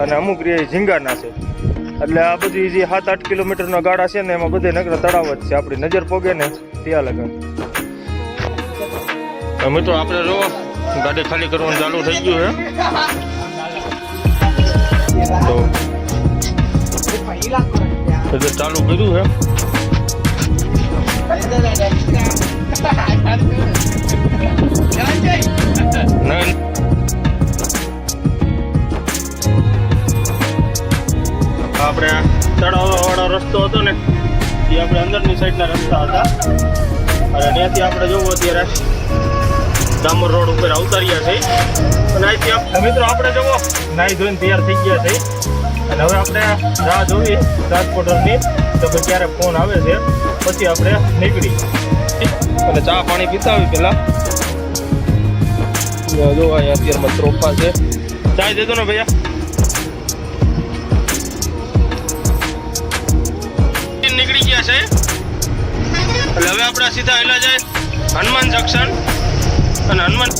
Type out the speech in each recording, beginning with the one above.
અને અમુક રે ઝીંગાના છે. એટલે આ બધી જે સાત આઠ કિલોમીટરના ગાડા છે ને એમાં બધે નગર તળાવ જ છે. આપણી નજર પોગે ને ત્યાં લગન તો આપણે જો ગાડી ખાલી કરવાનું ચાલુ થઈ ગયું છે. તો ચાલુ કર્યું છે. નહીં. આપણે તળાવવાળો રસ્તો હતો ને, એ આપણે અંદરની સાઈડના રસ્તા હતા. અને ત્યાંથી આપણે જોવું અત્યારે ડામર રોડ ઉપર અવતાર્યા છે. અને અહીંથી મિત્રો, આપણે જોવો, નાહી ધોઈને તૈયાર થઈ ગયા છે. અને હવે આપણે રાહ જોવી ટ્રાન્સપોર્ટરની તો પછી ક્યારે ફોન આવે છે. પછી આપણે નીકળી. અને ચા પાણી પીતાવી પહેલાં. જો અહીંયા અત્યારમાં ત્રોપા છે. ચાય દેજો ને ભૈયા. ગયા છે? એટલે હવે આપણે સીધા હેલા જાય હનુમાન જંકશન અને હનુમાન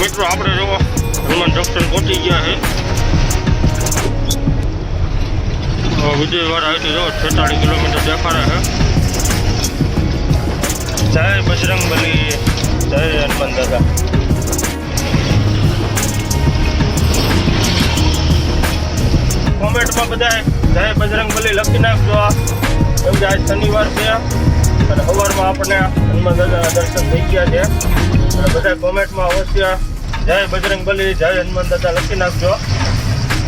મિત્રો આપણે જો હનુમાન જંકશન પહોંચી ગયા છે. વિજયવાડા આવી જો છેતાળીસ કિલોમીટર દેખાડે છે. જય બજરંગ બલી, જય હનુમાન દાદા. કોમેન્ટમાં બધા જય બજરંગ બલી લખી નાખજો. કેમ કે આજ શનિવાર છે. અને સવારમાં આપણને હનુમાન દાદાના દર્શન થઈ ગયા છે. અને બધા કોમેન્ટમાં અવશ્ય જય બજરંગ બલી, જય હનુમાન દાદા લખી નાખજો.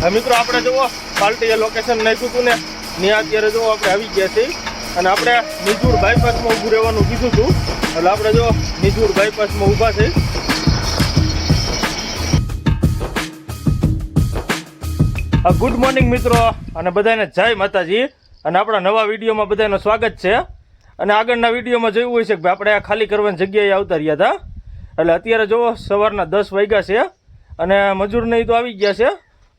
હા, મિત્રો, આપણે જુઓ પાલટીએ લોકેશન નાખ્યું હતું ને ત્યાં અત્યારે જુઓ, આપણે આવી ગયા છીએ. અને આપણે નિજુર બાયપાસમાં ઊભું રહેવાનું કીધું હતું. એટલે આપણે જો નિજુર બાયપાસમાં ઊભા છીએ. ગુડ મોર્નિંગ મિત્રો. અને બધાને જય માતાજી. અને આપણા નવા વિડીયોમાં બધાનું સ્વાગત છે. અને આગળના વિડીયોમાં જોયું હોય છે કે આપણે આ ખાલી કરવાની જગ્યાએ આવતા રહ્યા હતા. એટલે અત્યારે જુઓ સવારના દસ વાગ્યા છે અને મજૂર નહીં તો આવી ગયા છે.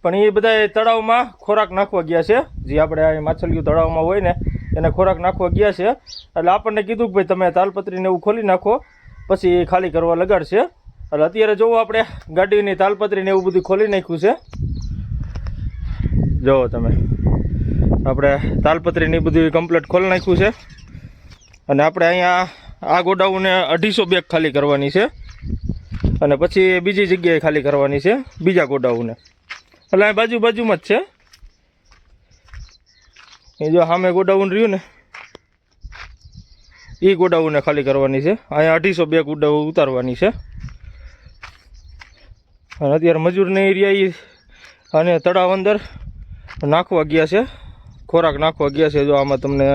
પણ એ બધા તળાવમાં ખોરાક નાખવા ગયા છે. જે આપણે આ માછલીઓ તળાવમાં હોય ને, એને ખોરાક નાખવા ગયા છે. એટલે આપણને કીધું કે ભાઈ તમે તાલપત્રીને એવું ખોલી નાખો, પછી એ ખાલી કરવા લગાડશે. એટલે અત્યારે જોવો આપણે ગાડીની તાલપત્રીને એવું બધું ખોલી નાખ્યું છે. જુઓ તમે. આપણે તાલપત્રીની બધું કમ્પ્લીટ ખોલી નાખ્યું છે. અને આપણે અહીંયા આ ગોડાઉને અઢીસો બેગ ખાલી કરવાની છે. અને પછી બીજી જગ્યાએ ખાલી કરવાની છે, બીજા ગોડાઉને. એટલે અહીં બાજુ બાજુમાં જ છે. એ જો સામે ગોડાઉન રહ્યું ને એ ગોડાઉને ખાલી કરવાની છે. અહીંયા અઢીસો બેગ ગોડાઉન ઉતારવાની છે. અને અત્યારે મજૂરની એરિયા એ અને તળાવ અંદર નાખવા ગયા છે. ખોરાક નાખવા ગયા છે, જો આમાં તમને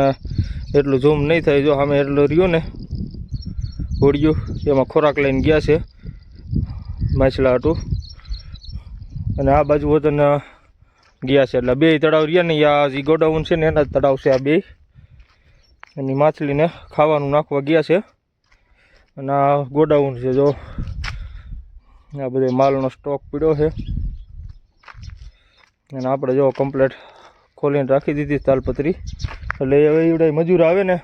એટલું ઝૂમ નહીં થાય, જો આમે એટલું રહ્યું ને હોડિયું એમાં ખોરાક લઈને ગયા છે, માછલા હતું અને આ બાજુ વતન ગયા છે, એટલે બે તળાવ રહ્યા ને આ જે ગોડાઉન છે ને, એના તળાવ છે આ બે એની માછલીને ખાવાનું નાખવા ગયા છે. અને આ ગોડાઉન છે, જો. આ બધો માલનો સ્ટોક પીડ્યો છે. અને આપણે જો કમ્પ્લેટ ખોલીને રાખી દીધી તાલપત્રી. એટલે હવે એવડે મજૂર આવે ને,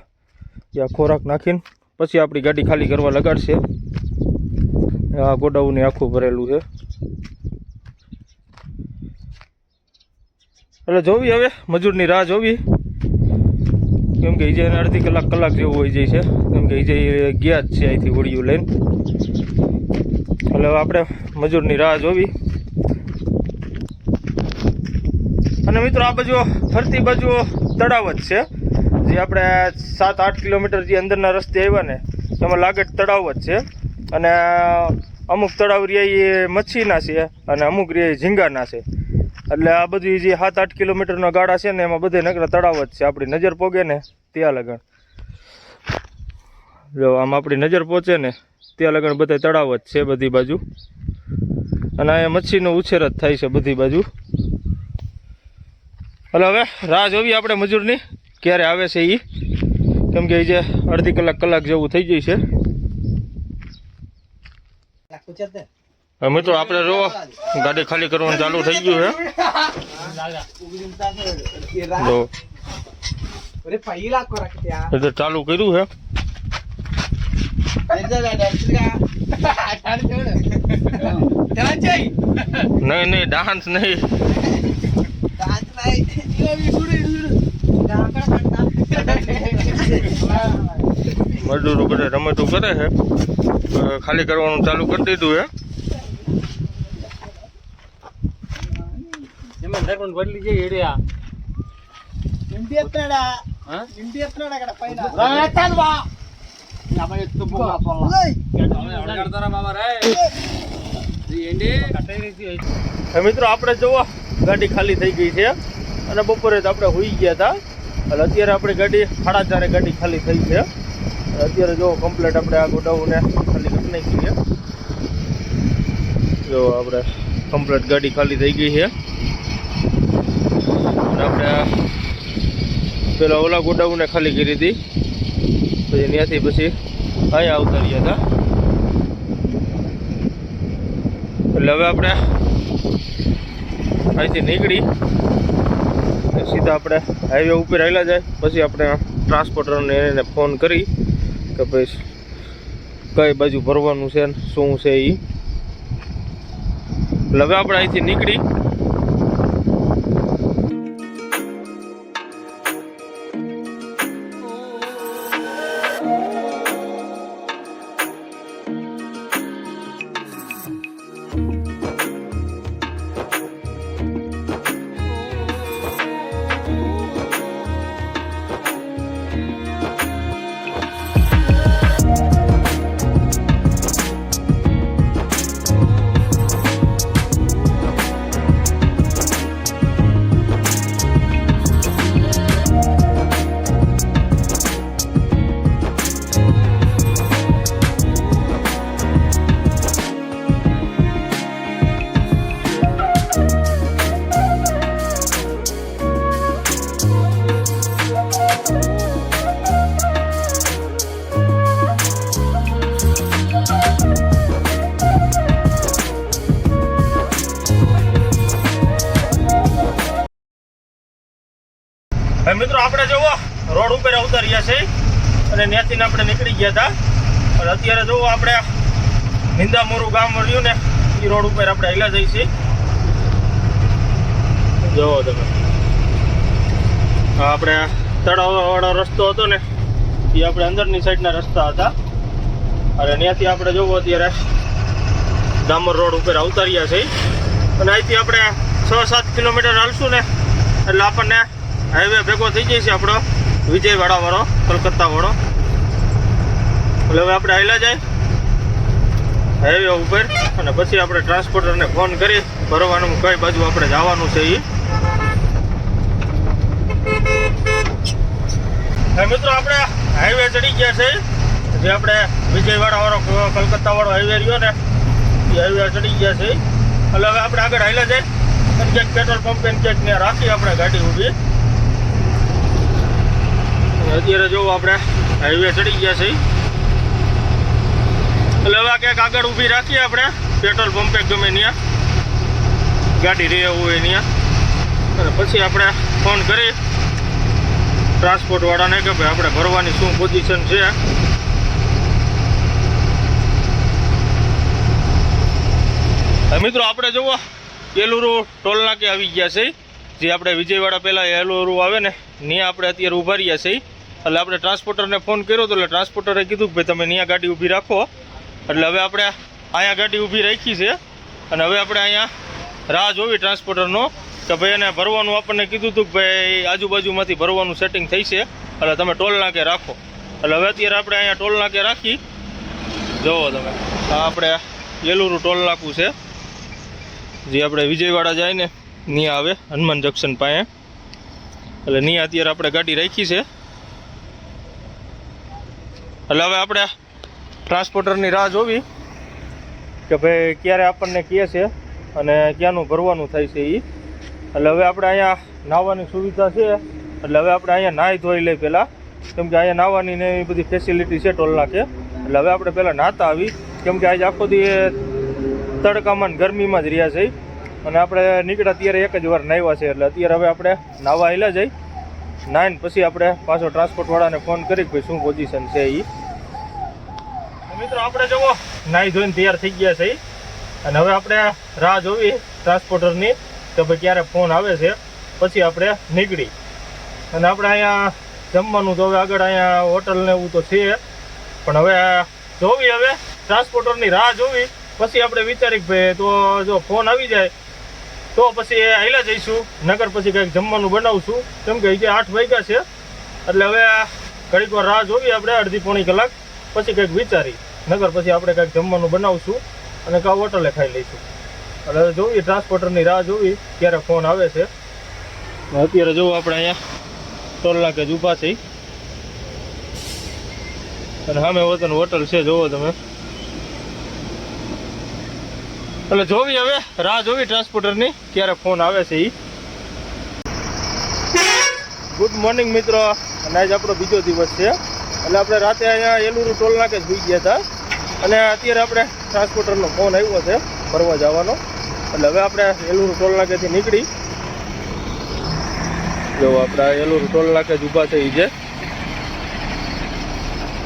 એ આ ખોરાક નાખીને પછી આપણી ગાડી ખાલી કરવા લગાડશે. આ ગોડાઉને આખું ભરેલું છે. એટલે જોવી હવે, મજૂરની રાહ જોવી. કેમ કે ઈજે અડધી કલાક કલાક જેવું હોય જાય છે. કેમ કે ઈજે ગયા જ છે અહીંથી હોળીઓ લઈને. એટલે આપણે મજૂરની રાહ જોવી. અને મિત્રો આ બાજુ ફરતી બાજુ તળાવ જ છે. જે આપણે સાત આઠ કિલોમીટર જે અંદરના રસ્તે આવ્યા ને, એમાં લાગે તળાવ જ છે. અને અમુક તળાવ રહ્યા એ મચ્છીના છે અને અમુક રહ્યા ઝીંગાના છે. એટલે આ બધી જે સાત આઠ કિલોમીટરના ગાડા છે ને, એમાં બધે નકરા તળાવ જ છે. આપણી નજર પોગે ને, ત્યાં લગન જો આમ આપણી નજર પહોંચે ને, ત્યાં લગન બધા તળાવ જ છે બધી બાજુ. અને અહીંયા મચ્છીનો ઉછેર જ થાય છે બધી બાજુ. એટલે હવે રાહ જોવી આપણે મજૂરની ક્યારે આવે છે એ કેમ કે એ જે અડધી કલાક કલાક જેવું થઈ જાય છે. મિત્રો આપણે જો ગાડી ખાલી કરવાનું ચાલુ થઈ ગયું છે. ચાલુ કર્યું છે. નહીં નહીં ડાન્સ નહીં. મજૂરો બધા રમતો કરે છે. ખાલી કરવાનું ચાલુ કરી દીધું હે એમાં ઢાંકણ બદલી જાય એરિયા હા? હવે મિત્રો આપણે જોવો. ગાડી ખાલી થઈ ગઈ છે અને બપોરે તો આપણે હોઈ ગયા હતા. એટલે અત્યારે આપણી ગાડી સાડા ચારે ગાડી ખાલી થઈ છે. અત્યારે જો કમ્પ્લેટ આપણે આ ગોડાઉને ખાલી કરી નાખી છે જો આપણે કમ્પ્લેટ ગાડી ખાલી થઈ ગઈ છે. આપણે પેલા ઓલા ગોડાઉને ખાલી કરી હતી. પછી ત્યાંથી પછી અહીંયા આવતા રહ્યા હતા. એટલે હવે આપણે અહીંથી નીકળી સીધા આપણે હાઈવે ઉપર આવેલા જાય. પછી આપણે ટ્રાન્સપોર્ટરને એને ફોન કરી કે ભાઈ કઈ બાજુ ભરવાનું છે શું છે એ એટલે હવે આપણે અહીંથી નીકળી અને ત્યાંથી આપણે નીકળી ગયા હતા. અને અત્યારે જો આપણે નિંદામોરું ગામ મળ્યું ને એ રોડ ઉપર આપણે હેલા જઈએ છીએ. જોવો તમે. આપણે તળાવવાળો રસ્તો હતો ને એ આપણે અંદરની સાઈડના રસ્તા હતા. અને ત્યાંથી આપણે જોવો અત્યારે ડામર રોડ ઉપર અવતાર્યા છે અને અહીંથી આપણે છ સાત કિલોમીટર હાલશું ને, એટલે આપણને હાઈવે ભેગો થઈ છે આપણો વિજયવાડા વાળો કલકત્તા વાળો એટલે હવે આપણે હાલ્યા જાય. હાઈવે ઉપર. અને પછી આપણે ટ્રાન્સપોર્ટરને ફોન કરી. ભરવાનું કઈ બાજુ આપણે જવાનું છે એ મિત્રો આપણે હાઈવે ચડી ગયા છે. જે આપણે વિજયવાડા વાળો કલકત્તા વાળો હાઈવે રહ્યો ને, એ હાઈવે ચડી ગયા છે. એટલે હવે આપણે આગળ હાલ્યા જાય. અને ક્યાંક પેટ્રોલ પંપ ક્યાંક ત્યાં રાખી આપણે ગાડી ઊભી. અત્યારે જો આપણે હાઈવે ચડી ગયા છે. એટલે એક આગળ ઊભી રાખીએ આપણે. પેટ્રોલ પંપે ગમે ત્યાં. ગાડી રહે હોય ત્યાં. અને પછી આપણે ફોન કરી. ટ્રાન્સપોર્ટવાળાને કે ભાઈ આપણે ભરવાની શું પોઝિશન છે? મિત્રો આપણે જુઓ, એલુરુ ટોલ નાકે આવી ગયા છે. જે આપણે વિજયવાડા પહેલાં એલુરુ આવે ને ત્યાં આપણે અત્યારે ઊભા રહ્યા છીએ એટલે આપણે ટ્રાન્સપોર્ટરને ફોન કર્યો તો એટલે ટ્રાન્સપોર્ટરે કીધું કે ભાઈ તમે ત્યાં ગાડી ઊભી રાખો. એટલે હવે આપણે અહીંયા ગાડી ઊભી રાખી છે. અને હવે આપણે અહીંયા રાહ જોવી ટ્રાન્સપોર્ટરનો કે ભાઈ એને ભરવાનું આપણને કીધું હતું કે ભાઈ આજુબાજુમાંથી ભરવાનું સેટિંગ થઈ છે. એટલે તમે ટોલ નાકે રાખો. એટલે હવે અત્યારે આપણે અહીંયા ટોલ નાકે રાખી. જુઓ તમે. આ આપણે એલુરુ ટોલ નાકું છે. જે આપણે વિજયવાડા જાય ને ત્યાં આવે, હનુમાન જંકશન પાસે. એટલે ત્યાં અત્યારે આપણે ગાડી રાખી છે. એટલે હવે આપણે ટ્રાન્સપોર્ટરની રાહ જોવી કે ભાઈ ક્યારે આપણને કહે છે અને ક્યાંનું ભરવાનું થાય છે એ એટલે હવે આપણે અહીંયા નાહવાની સુવિધા છે. એટલે હવે આપણે અહીંયા નાહી ધોઈ લઈ પહેલાં. કેમ કે અહીંયા નાહવાની ને એવી બધી ફેસિલિટી છે ટોલ કે એટલે હવે આપણે પહેલાં નાહતા આવી. કેમ કે આજે આખો દી તડકામાં ને ગરમીમાં જ રહ્યા છે અને આપણે નીકળ્યા અત્યારે એક જ વાર નાહ્યા છે. એટલે અત્યારે હવે આપણે નાહવા હેલા જઈ નાહીને પછી આપણે પાછો ટ્રાન્સપોર્ટવાળાને ફોન કરી કે ભાઈ શું પોઝિશન છે એ મિત્રો, આપણે જુઓ, નાહી ધોઈને તૈયાર થઈ ગયા છે. અને હવે આપણે રાહ જોવી ટ્રાન્સપોર્ટરની કે ભાઈ ક્યારે ફોન આવે છે. પછી આપણે નીકળી. અને આપણે અહીંયા જમવાનું તો હવે આગળ અહીંયા હોટલ ને એવું તો છે. પણ હવે જોવી હવે ટ્રાન્સપોર્ટરની રાહ જોવી. પછી આપણે વિચારી ભાઈ, તો જો ફોન આવી જાય, તો પછી હાલ્યા જઈશું. નગર પછી કંઈક જમવાનું બનાવશું. કેમ કે હજી આઠ વાગ્યા છે. એટલે હવે ઘડીક વાર રાહ જોવી આપણે, અડધી પોણી કલાક. પછી કંઈક વિચારી નગર પછી આપણે કંઈક જમવાનું બનાવશું અને કાં હોટલે ખાઈ લઈશું. એટલે હવે જોવી ટ્રાન્સપોર્ટરની રાહ જોવી, ક્યારે ફોન આવે છે. અત્યારે જોવું આપણે અહીંયા ટોલ નાકે જ ઊભા છે. અને સામે વતન હોટલ છે, જોવો તમે. એટલે જોવી હવે, રાહ જોવી ટ્રાન્સપોર્ટરની ક્યારે ફોન આવે છે એ ગુડ મોર્નિંગ મિત્રો. અને આજ આપણો બીજો દિવસ છે. એટલે આપણે રાતે અહીંયા એલુરુ ટોલ નાકે જ ભૂઈ ગયા હતા. અને અત્યારે આપણે ટ્રાન્સપોર્ટરનો ફોન આવ્યો છે, ફરવા જવાનો. એટલે હવે આપણે એલુરુ ટોલ નાકેથી નીકળી. જો આપણે એલુરુ ટોલ નાકે જ ઊભા થઈ છે.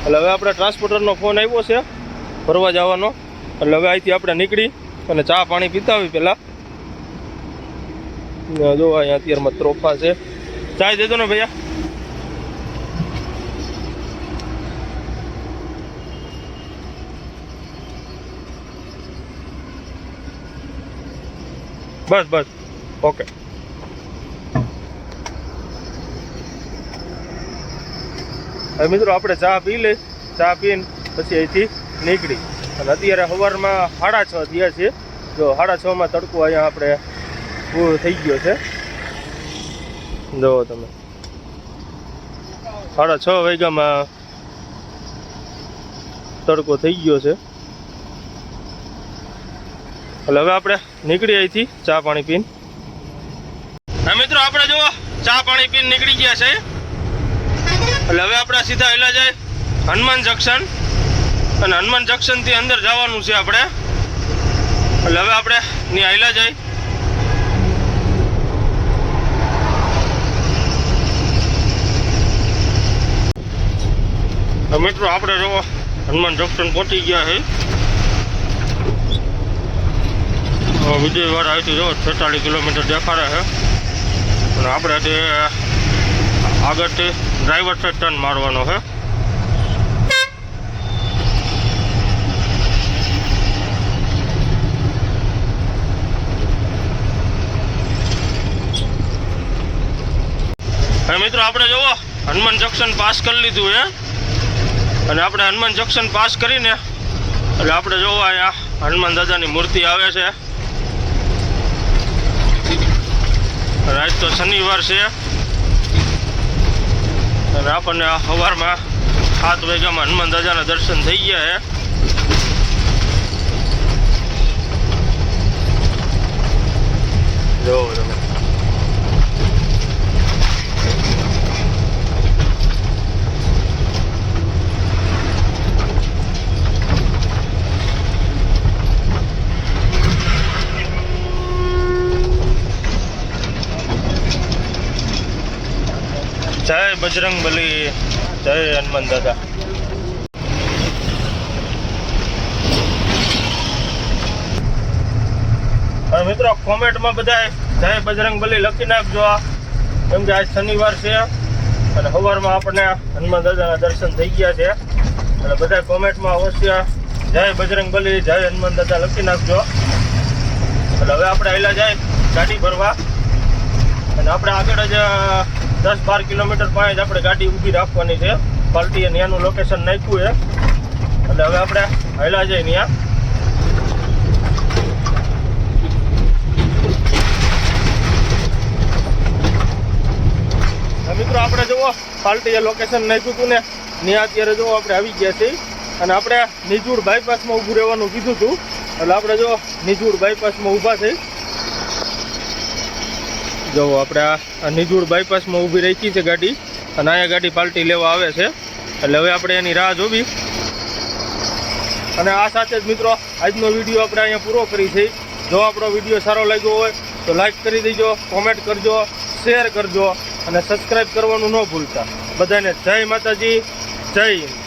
એટલે હવે આપણે ટ્રાન્સપોર્ટરનો ફોન આવ્યો છે, ફરવા જવાનો. એટલે હવે અહીંથી આપણે નીકળી અને ચા પાણી પીતા આવી પહેલાં જો અહીંયા અત્યારમાં ત્રોફા છે. ચા દેજો ને ભૈયા. બસ બસ. ઓકે હવે મિત્રો આપણે ચા પી લઈ ચા પીને પછી અહીંથી નીકળી. અને અત્યારે સવારમાં સાડા છ થયા છે. જો સાડા છમાં તડકો અહીંયા આપણે પૂરો થઈ ગયો છે. જુઓ તમે. સાડા છ વાગ્યામાં તડકો થઈ ગયો છે. એટલે હવે આપણે નીકળી અહીંથી ચા પાણી પીને. હા, મિત્રો, આપણે જુઓ, ચા પાણી પીને નીકળી ગયા છે. એટલે હવે આપણે સીધા હેલા જાય હનુમાન જંકશન અને હનુમાન જંકશનથી અંદર જવાનું છે આપણે. એટલે હવે આપણે ની આયલા જાય. મિત્રો, આપણે જો હનુમાન જંકશન પહોંચી ગયા છે. વિજયવાડા આવી જો છેતાલીસ કિલોમીટર દેખાડે છે. અને આપણે તે આગળથી ડ્રાઈવર છે ટર્ન મારવાનો છે. હવે મિત્રો આપણે જુઓ, હનુમાન જંકશન પાસ કરી લીધું છે. અને આપણે હનુમાન જંકશન પાસ કરીને, એટલે આપણે જોવો અહીંયા હનુમાન દાદાની મૂર્તિ આવે છે અને આજ તો શનિવાર છે. અને આપણને સવારમાં સાત વાગ્યામાં હનુમાન દાદાના દર્શન થઈ ગયા છે. જોવો તમે જય બજરંગ બલી, જય હનુમાન દાદા. અને મિત્રો, કોમેન્ટમાં બધા જય બજરંગ બલી લખી નાખજો કેમ કે આજ શનિવાર છે અને સવારમાં આપણને હનુમાન દાદાના દર્શન થઈ ગયા છે. અને બધા કોમેન્ટમાં અવશ્ય જય બજરંગ બલી, જય હનુમાન દાદા લખી નાખજો. એટલે હવે આપણે આવેલા જાય ગાડી ભરવા. અને આપણે આગળ જ દસ બાર કિલોમીટર પાસે જ આપણે ગાડી ઊભી રાખવાની છે. પાલટીએ ત્યાંનું લોકેશન નાખ્યું છે. એટલે હવે આપણે હેલા જઈએ ત્યાં મિત્રો, આપણે જુઓ, પાલટીએ લોકેશન નાખ્યું હતું ને ત્યાં અત્યારે જુઓ, આપણે આવી ગયા છીએ. અને આપણે નિજુર બાયપાસમાં ઊભું રહેવાનું કીધું હતું. એટલે આપણે જો નિજુર બાયપાસમાં ઊભા થઈ જો આપણે આ નિજુડ બાયપાસમાં ઊભી રાખી છે ગાડી અને અહીંયા ગાડી પાલટી લેવા આવે છે. એટલે હવે આપણે એની રાહ જોવી. અને આ સાથે જ મિત્રો, આજનો વીડિયો આપણે અહીંયા પૂરો કરી છે. જો આપણો વીડિયો સારો લાગ્યો હોય, તો લાઈક કરી દેજો કોમેન્ટ કરજો શેર કરજો અને સબસ્ક્રાઈબ કરવાનું ન ભૂલતા. બધાને જય માતાજી, જય